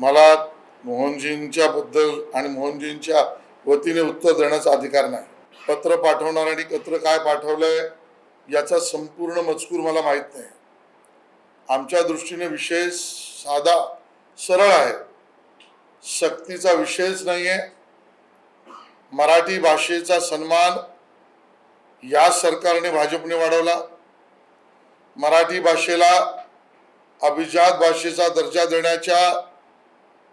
मला मोहनजींच्या बद्दल आणि मोहनजींच्या वतीने उत्तर देण्याचा अधिकार नाही. पत्र पाठवणार आणि पत्र काय पाठवलंय याचा संपूर्ण मजकूर मला माहीत नाही. आमच्या दृष्टीने विषय साधा सरळ आहे. सक्तीचा विषयच नाही आहे मराठी भाषेचा सन्मान या सरकारने भाजपने वाढवला. मराठी भाषेला अभिजात भाषेचा दर्जा देण्याच्या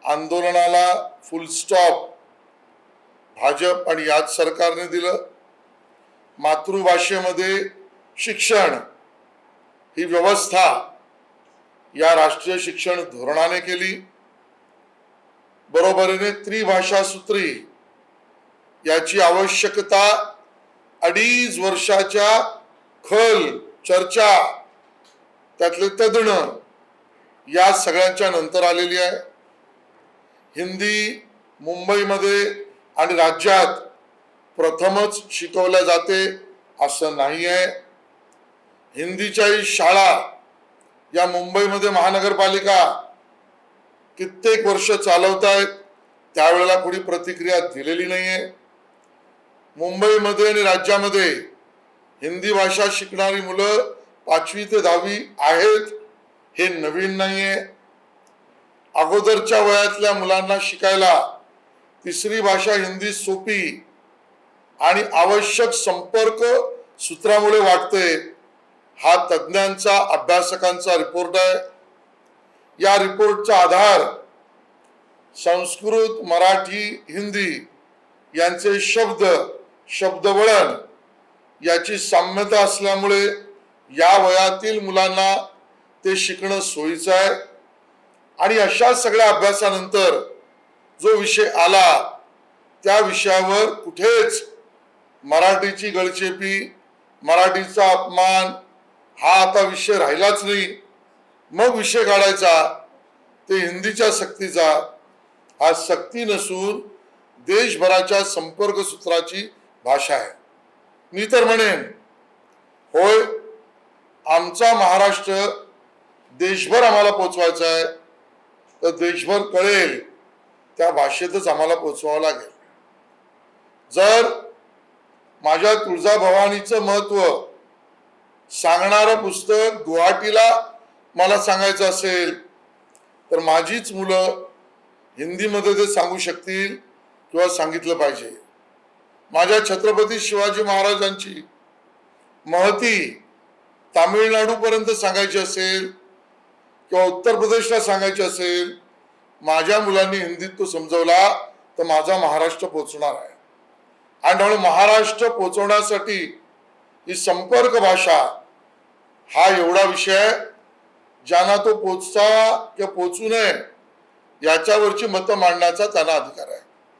आंदोलनाला फुल स्टॉप भाजप आणि याच सरकारने दिलं. मातृभाषेमध्ये शिक्षण ही व्यवस्था या राष्ट्रीय शिक्षण धोरणाने केली. बरोबरीने त्रिभाषा सूत्री याची आवश्यकता अडीच वर्षाच्या खल चर्चा त्यातले तज्ञ या सगळ्यांच्या नंतर आलेली आहे. हिंदी मुंबईमध्ये आणि राज्यात प्रथमच शिकवल्या जाते असं नाही आहे हिंदीच्याही शाळा या मुंबईमध्ये महानगरपालिका कित्येक वर्ष चालवत आहेत त्यावेळेला कोणी प्रतिक्रिया दिलेली नाहीये. मुंबईमध्ये आणि राज्यामध्ये हिंदी भाषा शिकणारी मुलं पाचवी ते दहावी आहेत हे नवीन नाहीये. अगोदरच्या वयातल्या मुलांना शिकायला तिसरी भाषा हिंदी सोपी आणि आवश्यक संपर्क सूत्रामुळे वाटते हा तज्ज्ञांचा अभ्यासकांचा रिपोर्ट आहे. या रिपोर्टचा आधार संस्कृत मराठी हिंदी यांचे शब्द शब्दवळण याची साम्यता असल्यामुळे या वयातील मुलांना ते शिकणं सोयीचं आहे. आणि अशा सगळ्या अभ्यासानंतर जो विषय आला त्या विषयावर कुठेच मराठीची गळचेपी मराठीचा अपमान हा आता विषय राहिलाच नाही. मग विषय काढायचा ते हिंदीच्या सक्तीचा. हा सक्ती नसून देशभराच्या संपर्क सूत्राची भाषा आहे. मी तर म्हणेन होय आमचा महाराष्ट्र देशभर आम्हाला पोचवायचा आहे. तर देशभर कळेल त्या भाषेतच आम्हाला पोचवावं लागेल. जर माझ्या तुळजाभवानीचं महत्त्व सांगणारं पुस्तक गुवाहाटीला मला सांगायचं असेल तर माझीच मुलं हिंदीमध्ये ते सांगू शकतील किंवा सांगितलं पाहिजे. माझ्या छत्रपती शिवाजी महाराजांची महती तामिळनाडूपर्यंत सांगायची असेल किंवा उत्तर प्रदेशला सांगायचे असेल माझ्या मुलांनी हिंदीत तो समजवला तर माझा महाराष्ट्र पोचणार आहे. आणि म्हणून महाराष्ट्र पोचवण्यासाठी ही संपर्क भाषा हा एवढा विषय ज्यांना तो पोचता किंवा पोचू नये याच्यावरची मतं मांडण्याचा त्यांना अधिकार आहे.